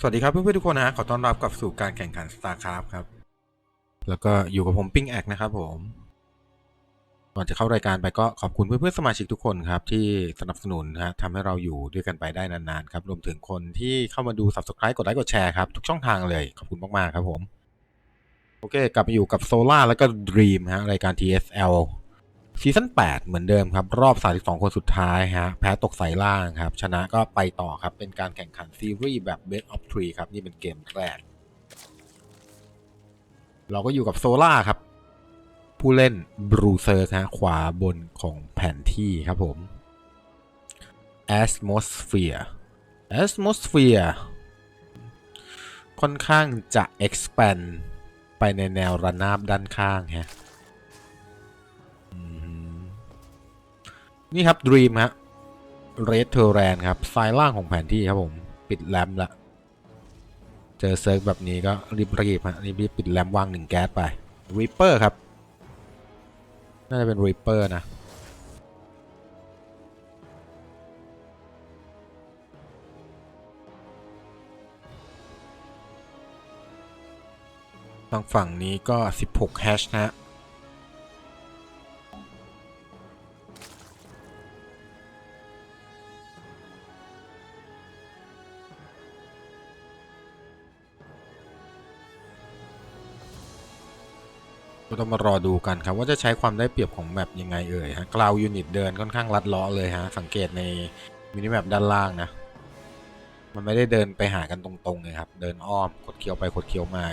สวัสดีครับเพื่อนๆทุกคนนะฮะขอต้อนรับกลับสู่การแข่งขัน StarCraft ครับ แล้วก็อยู่กับผมปิ้งแอกนะครับผม ก่อนจะเข้ารายการไปก็ขอบคุณเพื่อนๆสมาชิกทุกคนครับ ที่สนับสนุนนะฮะทำให้เราอยู่ด้วยกันไปได้นานๆครับรวมถึงคนที่เข้ามาดู Subscribe กดไลค์กดแชร์ครับ ทุกช่องทางเลยขอบคุณมากๆครับผม โอเค กลับมาอยู่กับ Solar แล้วก็ Dream ฮะรายการ TSL ซีซั่น8 เหมือนเดิมครับ รอบ 32 คนสุดท้ายฮะ แพ้ตกสายล่างครับ ชนะก็ไปต่อครับ เป็นการแข่งขันซีรีส์แบบ Best of 3ครับ นี่เป็นเกมแรก เราก็อยู่กับโซล่าครับ ผู้เล่นบรูเซอร์ฮะขวาบนของแผนที่ครับผม Atmosphere Atmosphere ค่อนข้างจะ expand ไปในแนวระนาบด้านข้างฮะ นี่ครับ Dream ฮะ Red t e r r a n ครับซ้ายล่างของแผนที่ครับผมปิดแรมละเจอเซิร์ฟแบบนี้ก็รีบๆฮะรีบปิดแรมวางหนึ่งแก๊สไป Reaper ครับน่าจะเป็น Reaper นะทางฝั่งนี้ก็ 16แฮชนะ ก็ต้องมารอดูกันครับ ว่าจะใช้ความได้เปรียบของแมปยังไงเอ่ยฮะกราวยูนิตเดินค่อนข้างลัดเลาะเลยฮะ สังเกตในมินิแมปด้านล่างนะ มันไม่ได้เดินไปหากันตรงๆเลยครับ เดินอ้อมกดเคี้ยวไปกดเคี้ยวมา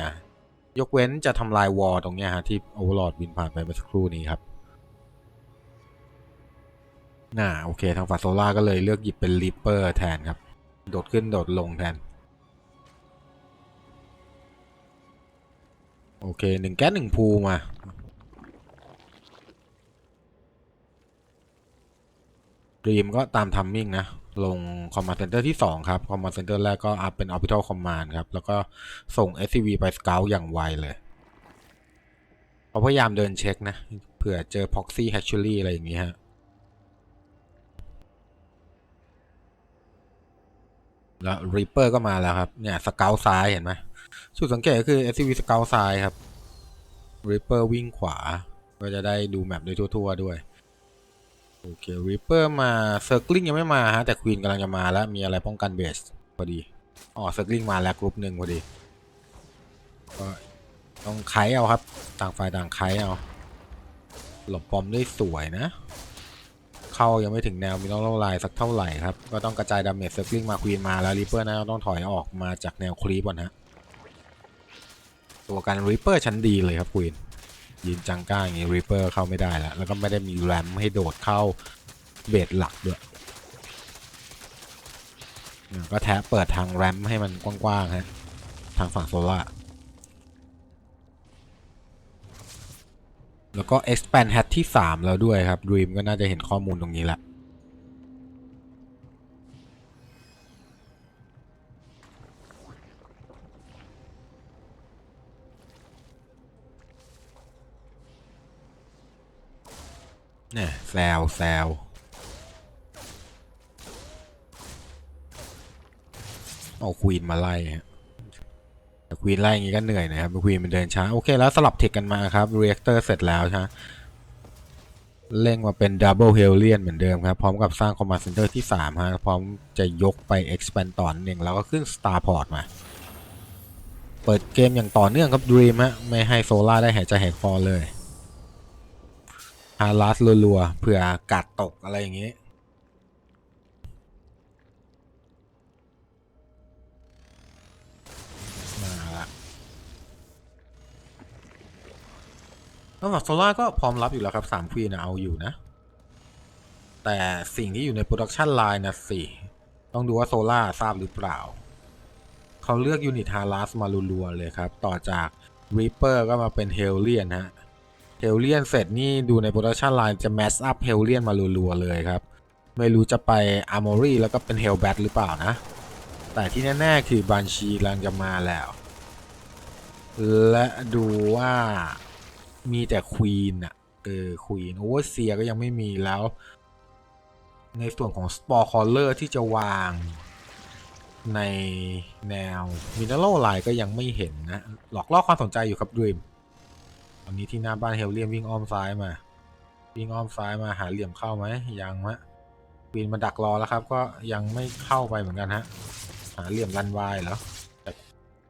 ยกเว้นจะทำลายวอลตรงเนี้ยฮะที่โอเวอร์ลอดบินผ่านไปเมื่อสักครู่นี้ครับน่าโอเคทางฝั่งโซล่าก็เลยเลือกหยิบเป็นริปเปอร์แทนครับ โดดขึ้นโดดลงแทน โอเคหนึ่งแก๊สหนึ่งภูมาดีมก็ตามทัมมิ่งนะ ลง Command Center ที่ 2 ครับ Command Center แรกก็อัพเป็น Orbital Command ครับ แล้วก็ส่ง SCV ไป Scout อย่างไวเลยเขาพยายามเดินเช็คนะ เผื่อเจอ Proxy Hatchery อะไรอย่างงี้ฮะ แล้ว Reaper ก็มาแล้วครับ เนี่ย Scout ซ้ายเห็นไหม จุดสังเกตก็คือ SCV Scout ซ้ายครับ Reaper วิ่งขวา ก็จะได้ดูแมปได้ทั่วๆด้วย โอเค Reaper มา Circling ยังไม่มาฮะ แต่ Queen กำลังจะมาแล้ว มีอะไรป้องกันเบสพอดี อ๋อ Circling มาแล้วกรุ๊ปหนึ่งพอดี ก็ต้องไคเอาครับ ต่างฝ่ายต่างไคเอา หลบปอมได้สวยนะเข้ายังไม่ถึงแนวมิโนโลไลน์สักเท่าไหร่ครับ ก็ต้องกระจายดาเมจ Circling มา Queen มาแล้ว Reaper นะต้องถอยออกมาจากแนวคลีปก่อนฮะ ตัวการ Reaper ชั้นดีเลยครับ Queen ยืนจังก้าอย่างงี้ Reaper เข้าไม่ได้แล้ว แล้วก็ไม่ได้มีแรมให้โดดเข้าเบสหลักด้วยเนี่ยก็แทะเปิดทางแรมให้มันกว้างๆฮะทางฝั่งโซล่าแล้วก็ expand hat ที่ 3 แล้วด้วยครับ Dream ก็น่าจะเห็นข้อมูลตรงนี้แหละ เนี่ยแซวแซวเอาควีนมาไล่ฮะแต่ควีนไล่อย่างงี้ก็เหนื่อยนะครับควีนมันเดินช้า โอเคแล้วสลับเทคกันมาครับเรียกเตอร์เสร็จแล้วใช่ไหมเร่งมาเป็นดับเบิลเฮลเลียนเหมือนเดิมครับ พร้อมกับสร้างคอมมานด์เซ็นเตอร์ที่ 3 ฮะ พร้อมจะยกไป expand ต่อนั่นเองแล้วก็ขึ้น Starport มา เปิดเกมอย่างต่อเนื่องครับ Dream ฮะ ไม่ให้โซล่าได้หายใจหายคอเลย ฮารัสรัวๆเผื่อกัดตกอะไรอย่างนี้ มาละแล้วโซล่าก็พร้อมรับอยู่แล้วครับสามควีนะเอาอยู่นะ แต่สิ่งที่อยู่ในโปรดักชันไลน์นะสิ ต้องดูว่าโซล่าทราบหรือเปล่า เขาเลือกยูนิตฮารัสมารัวๆเลยครับ ต่อจาก Reaper ก็มาเป็นเฮลเลียนฮะ เฮลเลียนเสร็จนี่ดูในโปรดักชันไลน์จะแมสอัพเฮลเลียนมารัวๆเลยครับ ไม่รู้จะไปอาร์มอรี่แล้วก็เป็นเฮลแบทหรือเปล่านะ แต่ที่แน่ๆคือบันชีกำลังจะมาแล้ว และดูว่ามีแต่ควีนอะเออควีนโอเวอร์เซียก็ยังไม่มีแล้ว ในส่วนของสปอร์คอลเลอร์ที่จะวางในแนวมินเนอรัลไลน์ก็ยังไม่เห็นนะ หลอกล่อความสนใจอยู่ครับดรีม ตอนนี้ที่หน้าบ้านเฮลเลียมวิ่งอ้อมซ้ายมา วิ่งอ้อมซ้ายมาหาเหลี่ยมเข้าไหมยังฮะควีนมาดักรอแล้วครับ ก็ยังไม่เข้าไปเหมือนกันฮะหาเหลี่ยมรันวายเหรอแต่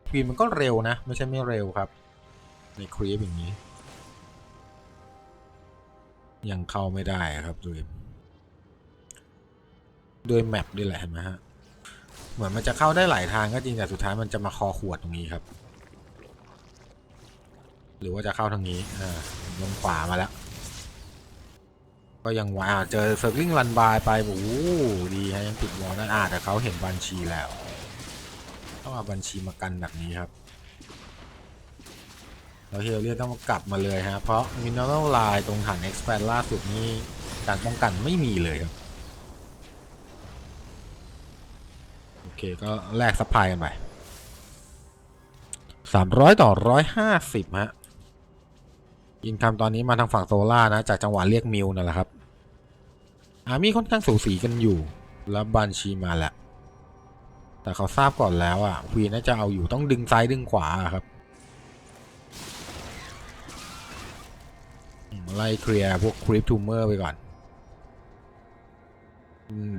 ควีนมันก็เร็วนะ ไม่ใช่ไม่เร็วครับ ในครีปอย่างนี้ ยังเข้าไม่ได้ครับดรีมโดยแมปด้วยแหละเห็นไหมฮะ เหมือนมันจะเข้าได้หลายทางก็จริงแต่สุดท้ายมันจะมาคอขวดตรงนี้ครับ หรือว่าจะเข้าทางนี้อ่าลงขวามาแล้ว ก็ยังว่าอ่าเจอเซอร์ลิงรันบายไปโอ้ดีฮะยังติดวอลได้อ่าแต่เขาเห็นบัญชีแล้ว ต้องเอาบัญชีมากันแบบนี้ครับแล้วเฮลเลียต้องกลับมาเลยฮะ เพราะมินเนอรัลไลน์ตรงฐาน expand ล่าสุดนี้การป้องกันไม่มีเลยครับ โอเค ก็แลกซัพพลายกันไปสามร้อยต่อร้อยห้าสิบฮะ อินคัมตอนนี้มาทางฝั่งโซล่านะ จากจังหวะเรียกมิวนั่นแหละครับ อาร์มี่ค่อนข้างสูสีกันอยู่ แล้วบันชีมาแหละ แต่เขาทราบก่อนแล้วอะควีนน่าจะเอาอยู่ต้องดึงซ้ายดึงขวาครับอืมไล่เคลียร์พวกคริปทูเมอร์ไปก่อน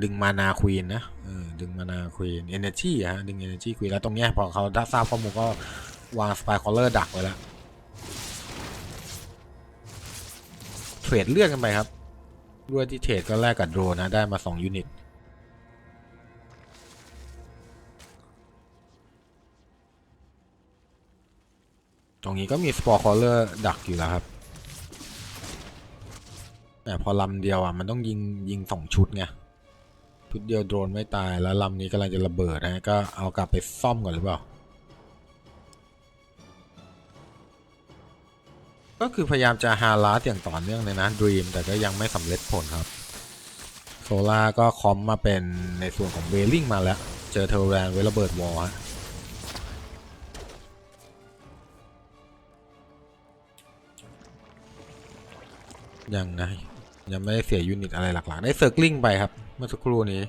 ดึงมานาควีนนะดึงมานาควีนเอเนจีฮะ ดึงเอเนจีควีนแล้วตรงเนี้ยพอเขาทราบข้อมูลก็วางสปายคอลเลอร์ดักไว้แล้ว รดเลือดกันไปครับด้วยที่เทรดก็แลกกับโดรนนะ ได้มา 2 ยูนิต ตรงนี้ก็มีสปอร์คอลเลอร์ดักอยู่แล้วครับ แต่พอลำเดียวอะ มันต้องยิงยิงสองชุดไง ชุดเดียวโดรนไม่ตายแล้วลำนี้กำลังจะระเบิดนะ ก็เอากลับไปซ่อมก่อนหรือเปล่า ก็คือพยายามจะฮาร์ลาสอย่างต่อเนื่องเลยนะด e ีมแต่ก็ยังไม่สำเร็จผลครับโซล่าก็คอมมาเป็นในส่วนของเวลลิงมาแล้ว เจอเทอร์แรนไว้ระเบิดวอลฮะยังไงยังไม่ได้เสียยูนิตอะไรหลักๆ ได้เซิร์กลิงไปครับ เมื่อสักครู่นี้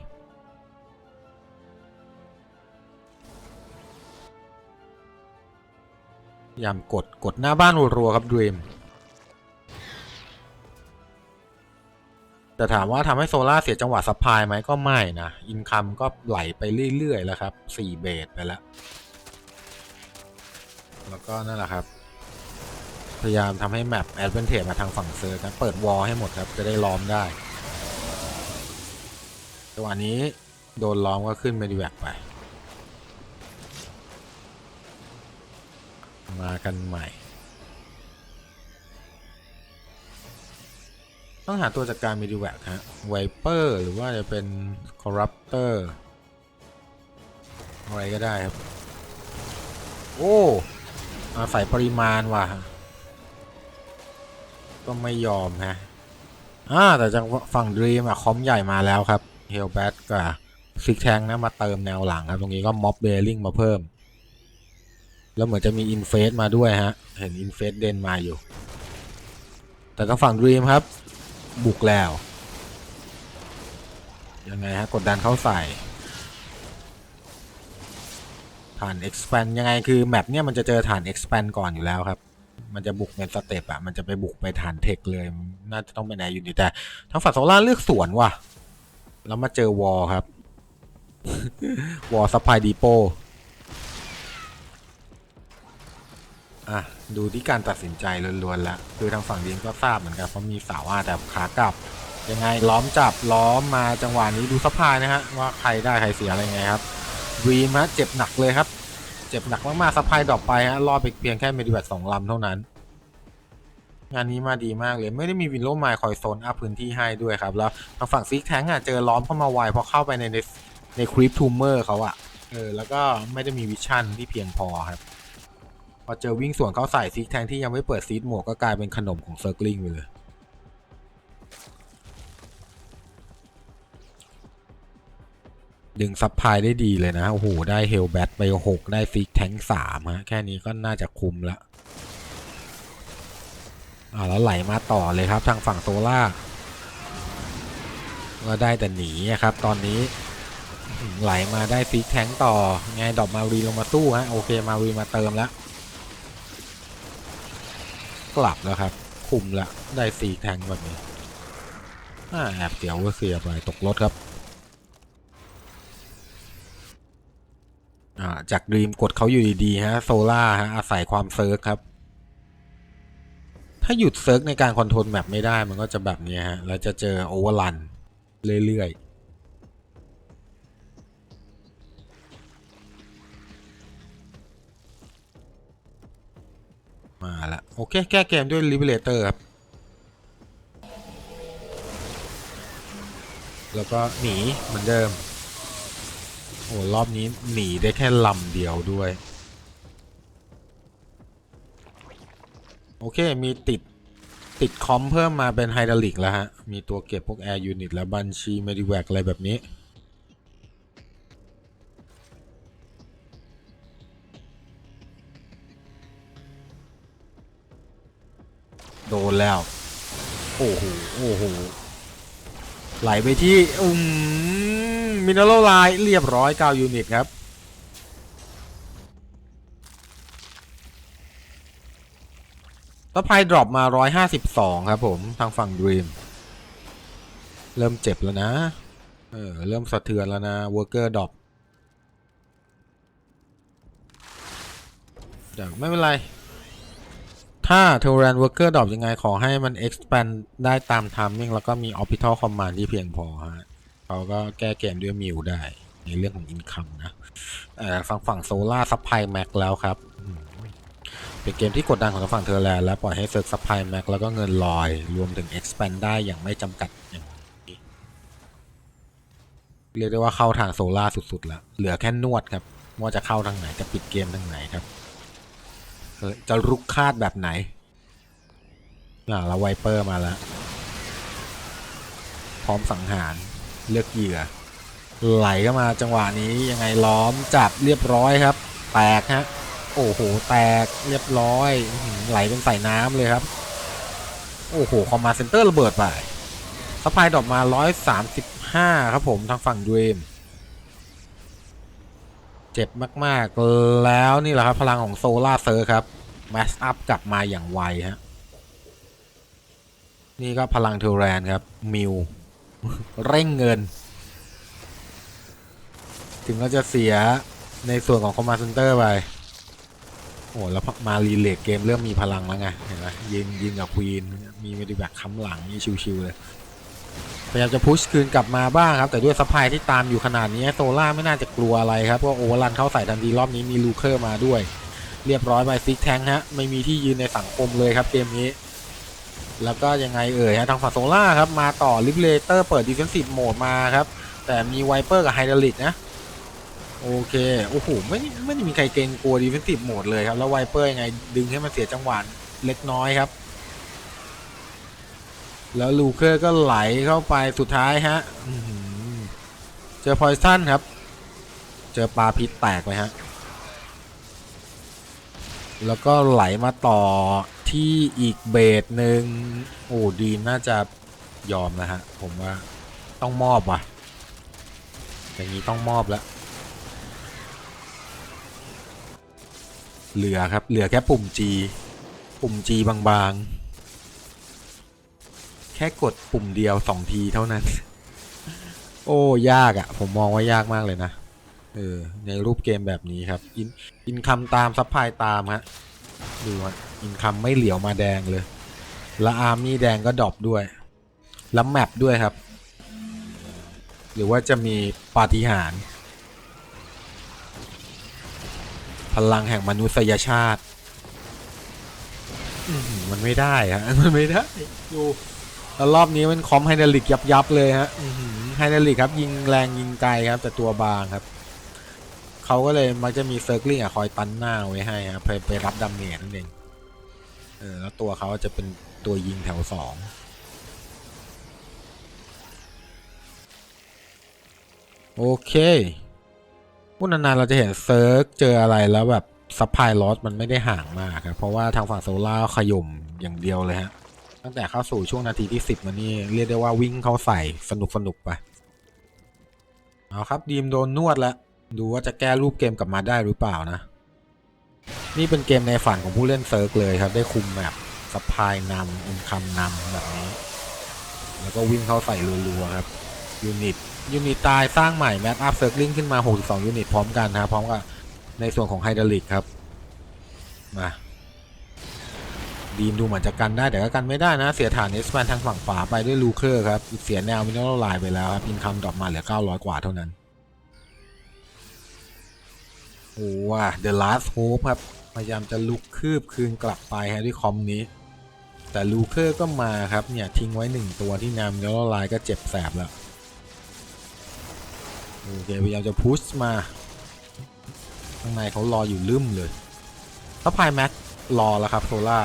ยายามกดกดหน้าบ้านรัวๆครับด e ีมแต่ถามว่าทำให้โซล่าเสียจังหวะซัพพลายไหมก็ไม่นะ อินคัมก็ไหลไปเรื่อยๆแล้วครับ 4 เบสไปแล้ว แล้วก็นั่นแหละครับ พยายามทำให้แมปแอดเวนเทจมาทางฝั่งเซิร์ฟนะเปิดวอลให้หมดครับ จะได้ล้อมได้จังหวะนี้โดนล้อมก็ขึ้นเมดิแวกไป มากันใหม่ ต้องหาตัวจัดการมิดิแวกฮะไวเปอร์หรือว่าจะเป็นคอร์รัปเตอร์อะไรก็ได้ครับ โอ้อาศัยปริมาณว่ะ ก็ไม่ยอมฮะอ่าแต่จากฝั่งดรีมอะคอมใหญ่มาแล้วครับ เฮลแบทกับซิกแทงนะมาเติมแนวหลังครับ ตรงนี้ก็ม็อบเบลลิงมาเพิ่ม แล้วเหมือนจะมีอินเฟสมาด้วยฮะ เห็นอินเฟสเดนมาอยู่ แต่ทางฝั่งดรีมครับ บุกแล้ว ยังไงฮะ กดดันเข้าใส่ ฐาน expand ยังไงคือแมปเนี่ยมันจะเจอฐาน expand ก่อนอยู่แล้วครับ มันจะบุกเป็นสเต็ปอะมันจะไปบุกไปฐานเทคเลย น่าจะต้องเป็นอร์อยู่ดีแต่ทางฝั่งโซล่าเลือกสวนว่ะ แล้วมาเจอวอลครับ วอลซัพพลายดีโป อะดูที่การตัดสินใจล้วนๆแล้วคือทางฝั่งดีมก็ทราบเหมือนกันเพราะมีเสาวอะแต่ขากลับ ยังไงล้อมจับล้อมมาจังหวะนี้ดูสะพายนะฮะว่าใครได้ใครเสียอะไรไงครับวีมฮะเจ็บหนักเลยครับ เจ็บหนักมากๆสะพายดอปไปฮะรอดไปเพียงแค่เมดิแวตสองลำเท่านั้น งานนี้มาดีมากเลยไม่ได้มีวินโลไมล์คอยโซนอัพพื้นที่ให้ด้วยครับ แล้วทางฝั่งซิกแทงอะเจอล้อมเข้ามาไวพอเข้าไปในในในคริปทูเมอร์เขาอะเออแล้วก็ไม่ได้มีวิชั่นที่เพียงพอครับ พอเจอวิ่งสวนเขาใส่ซิกแทงที่ยังไม่เปิดซีดหมวกก็กลายเป็นขนมของเซิร์กลิงไปเลย ดึงซับพลายได้ดีเลยนะ โอ้โห ได้เฮลแบทไป6ได้ฟิกแทงสามฮะ แค่นี้ก็น่าจะคุมละอ่าแล้วไหลมาต่อเลยครับทางฝั่งโซล่าก็ได้แต่หนีอะครับ ตอนนี้ไหลมาได้ซีกแทงต่อ ไงดอกมารีลงมาสู้ฮะ โอเคมารีมาเติมแล้ว กลับแล้วครับ คุมล้วได้ซีกแทงแบบนี้อ่าแอบเสียวก็เสียไปตกรถครับจากดรีมกดเขาอยู่ดีๆฮะโซล่าฮะอาศัยความเซิร์ฟครับ ถ้าหยุดเซิร์ฟในการคอนโทรลแมปไม่ได้มันก็จะแบบนี้ฮะ แล้วจะเจอโอเวอร์รันเรื่อยๆมาละ โอเค แก้เกมด้วยลิเบเลเตอร์ครับ แล้วก็หนีเหมือนเดิม โอ้รอบนี้หนีได้แค่ลำเดียวด้วย โอเค มีติดติดคอมเพิ่มมาเป็นไฮดรอลิกแล้วฮะ มีตัวเก็บพวกแอร์ยูนิตและบัญชีเมดิแวกอะไรแบบนี้ โดนแล้ว โอ้โห โอ้โห ไหลไปที่อืมมินเนอรัลไลน์เรียบร้อย9ยูนิตครับ แล้วพายดรอปมา 152 ครับผมทางฝั่งดรีม เริ่มเจ็บแล้วนะ เออ เริ่มสะเทือนแล้วนะเวอร์เกอร์ดรอปเดี๋ยวไม่เป็นไร ถ้าเทอร์แรนเวอร์เกอร์ดรอปยังไงขอให้มัน expand ได้ตามทามมิ่งแล้วก็มี orbital command ที่เพียงพอฮะเขาก็แก้เกมด้วยมิวได้ ในเรื่องของ income นะฝั่งฝั่งโซล่าซัพพลายแม็กแล้วครับ เป็นเกมที่กดดันของฝั่งเทอร์แลนและปล่อยให้เซิร์ฟซัพพลายแม็กแล้วก็เงินลอย รวมถึง expand ได้อย่างไม่จำกัดอย่างนี้เรียกได้ว่าเข้าทางโซล่าสุดๆแล้ว เหลือแค่นวดครับ ว่าจะเข้าทางไหนจะปิดเกมทางไหนครับ จะรุกคาดแบบไหนอ่าแล้วไวเปอร์มาแล้ว พร้อมสังหารเลือกเหยื่อ ไหลเข้ามาจังหวะนี้ยังไงล้อมจับเรียบร้อยครับ แตกฮะ โอ้โห แตกเรียบร้อย ไหลเป็นใส่น้ำเลยครับ โอ้โห คอมมาเซ็นเตอร์ระเบิดไปสปายดอกมา 135 ครับผมทางฝั่งดรีม เจ็บมากๆ แล้วนี่แหละครับ พลังของโซล่าเซอร์ครับแมสอัพกลับมาอย่างไวฮะ นี่ก็พลังเทอร์แรนครับ มิว เร่งเงิน ถึงก็จะเสียในส่วนของคอมมานด์เซนเตอร์ไป โอ้แล้วมารีเลทเกมเริ่มมีพลังแล้วไง เห็นไหมยิงยิงกับควีน มีเมดิแบกค้ำหลังนี่ชิวๆเลย พยายามจะพุชคืนกลับมาบ้างครับ แต่ด้วยซัพพลายที่ตามอยู่ขนาดนี้โซล่าไม่น่าจะกลัวอะไรครับเพราะโอเวอร์รันเข้าใส่ทันทีรอบนี้มีลูเคอร์มาด้วย เรียบร้อยไปซิกแทงฮะไม่มีที่ยืนในสังคมเลยครับเกมนี้ แล้วก็ยังไงเอ่ยฮะทางฝั่งโซล่าครับมาต่อลิเบเลเตอร์เปิดดิฟเฟนซีฟโหมดมาครับ แต่มีไวเปอร์กับไฮดรอลิกนะโอเคโอ้โหไม่ไม่ได้มีใครเกรงกลัวดิฟเฟนซีฟโหมดเลยครับแล้วไวเปอร์ยังไงดึงให้มันเสียจังหวะเล็กน้อยครับ แล้วลูเคอร์ก็ไหลเข้าไปสุดท้ายฮะเจอพอยซันครับ เจอปลาพิษแตกไปฮะ แล้วก็ไหลมาต่อที่อีกเบสหนึ่งโอ้ดีน่าจะยอมนะฮะ ผมว่าต้องมอบว่ะ อย่างนี้ต้องมอบแล้ว เหลือครับ เหลือแค่ปุ่ม G ปุ่ม G บางๆ แค่กดปุ่มเดียวสองทีเท่านั้น โอ้ยากอะ่ะ ผมมองว่ายากมากเลยนะ เออ ในรูปเกมแบบนี้ครับ อินอินคัมตามซัพพลายตามฮะ ดูฮะอินคัมไม่เหลียวมาแดงเลย แล้วอาร์มี่แดงก็ดรอปด้วย แล้วแมปด้วยครับ หรือว่าจะมีปาฏิหาริย์พลังแห่งมนุษยชาติ มันไม่ได้ฮะ มันไม่ได้ดู แล้วรอบนี้มันคอมไฮเดรลิกยับยับเลยฮะอื้อหือไฮดรลิกครับ ยิงแรงยิงไกลครับ แต่ตัวบางครับเขาก็เลยมักจะมีเซิร์กลิงอะคอยตันหน้าไว้ให้ครับไปไปรับดาเมจนั่นเองเออแล้วตัวเขาจะเป็นตัวยิงแถวสองโอเคพูดนานๆเราจะเห็นเซิร์กเจออะไรแล้วแบบซัพพลายลอสมันไม่ได้ห่างมากครับ เพราะว่าทางฝั่งโซล่าขย่มอย่างเดียวเลยฮะ ตั้งแต่เข้าสู่ช่วงนาทีที่ 10มานี่เรียกได้ว่าวิ่งเข้าใส่สนุกสนุกไปเอาครับดีมโดนนวดแล้วดูว่าจะแก้รูปเกมกลับมาได้หรือเปล่านะ นี่เป็นเกมในฝันของผู้เล่นเซิร์กเลยครับ ได้คุมแบบสปายนำอินคัมนำแบบนี้ แล้วก็วิ่งเข้าใส่รัวๆครับยูนิตยูนิตตายสร้างใหม่แมทอัพเซิร์กลิงขึ้นมา 62 ยูนิตพร้อมกันนะครับพร้อมกับในส่วนของไฮดรอลิกครับมา ดีมดูเหมือนจะกันได้แต่ก็กันไม่ได้นะ เสียฐานเอสแมนทางฝั่งขวาไปด้วยลูเคอร์ครับ เสียแนวมินอลไลน์ไปแล้วครับ อินคัมดรอปมาเหลือ 900 กว่าเท่านั้น โอ้ว่ะ The Last Hope ครับ พยายามจะลุกคืบคืนกลับไปฮะด้วยคอมนี้ แต่ลูเคอร์ก็มาครับ เนี่ย ทิ้งไว้หนึ่งตัวที่นำมินอลไลน์ก็เจ็บแสบแล้ว โอเค พยายามจะพุชมา ข้างในเขารออยู่ลืมเลยซัพพายแม็กรอแล้วครับโซล่า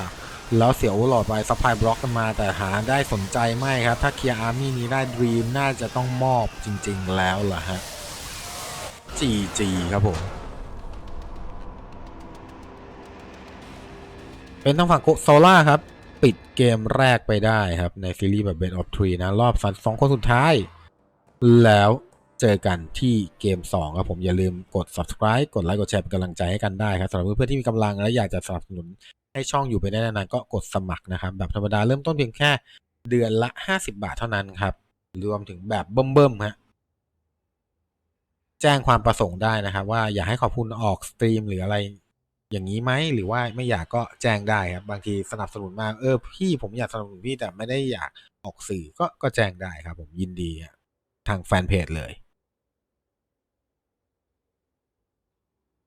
แล้วเสียวหลอดไปซัพพลายบล็อกกันมา แต่หาได้สนใจไม่ครับ ถ้าเคลียร์อาร์มี่นี้ได้ดรีมน่าจะต้องมอบจริงๆแล้วล่ะฮะ GG ครับผมเป็นทางฝั่งโซล่าครับ ปิดเกมแรกไปได้ครับ ในซีรีส์แบบ Best of Three นะ รอบสัตว์สองคนสุดท้าย แล้วเจอกันที่เกม 2 ครับผมอย่าลืมกด subscribe กดไลค์กดแชร์เป็นกำลังใจให้กันได้ครับสำหรับเพื่อนๆที่มีกำลังและอยากจะสนับสนุน ให้ช่องอยู่ไปได้นานๆก็กดสมัครนะครับ แบบธรรมดาเริ่มต้นเพียงแค่เดือนละ 50 บาทเท่านั้นครับ รวมถึงแบบเบิ่มๆฮะแจ้งความประสงค์ได้นะครับ ว่าอยากให้ขอบคุณออกสตรีมหรืออะไรอย่างนี้ไหมหรือว่าไม่อยากก็แจ้งได้ครับ บางทีสนับสนุนมากเออพี่ผมอยากสนับสนุนพี่แต่ไม่ได้อยากออกสื่อก็ก็แจ้งได้ครับ ผมยินดีทางแฟนเพจเลย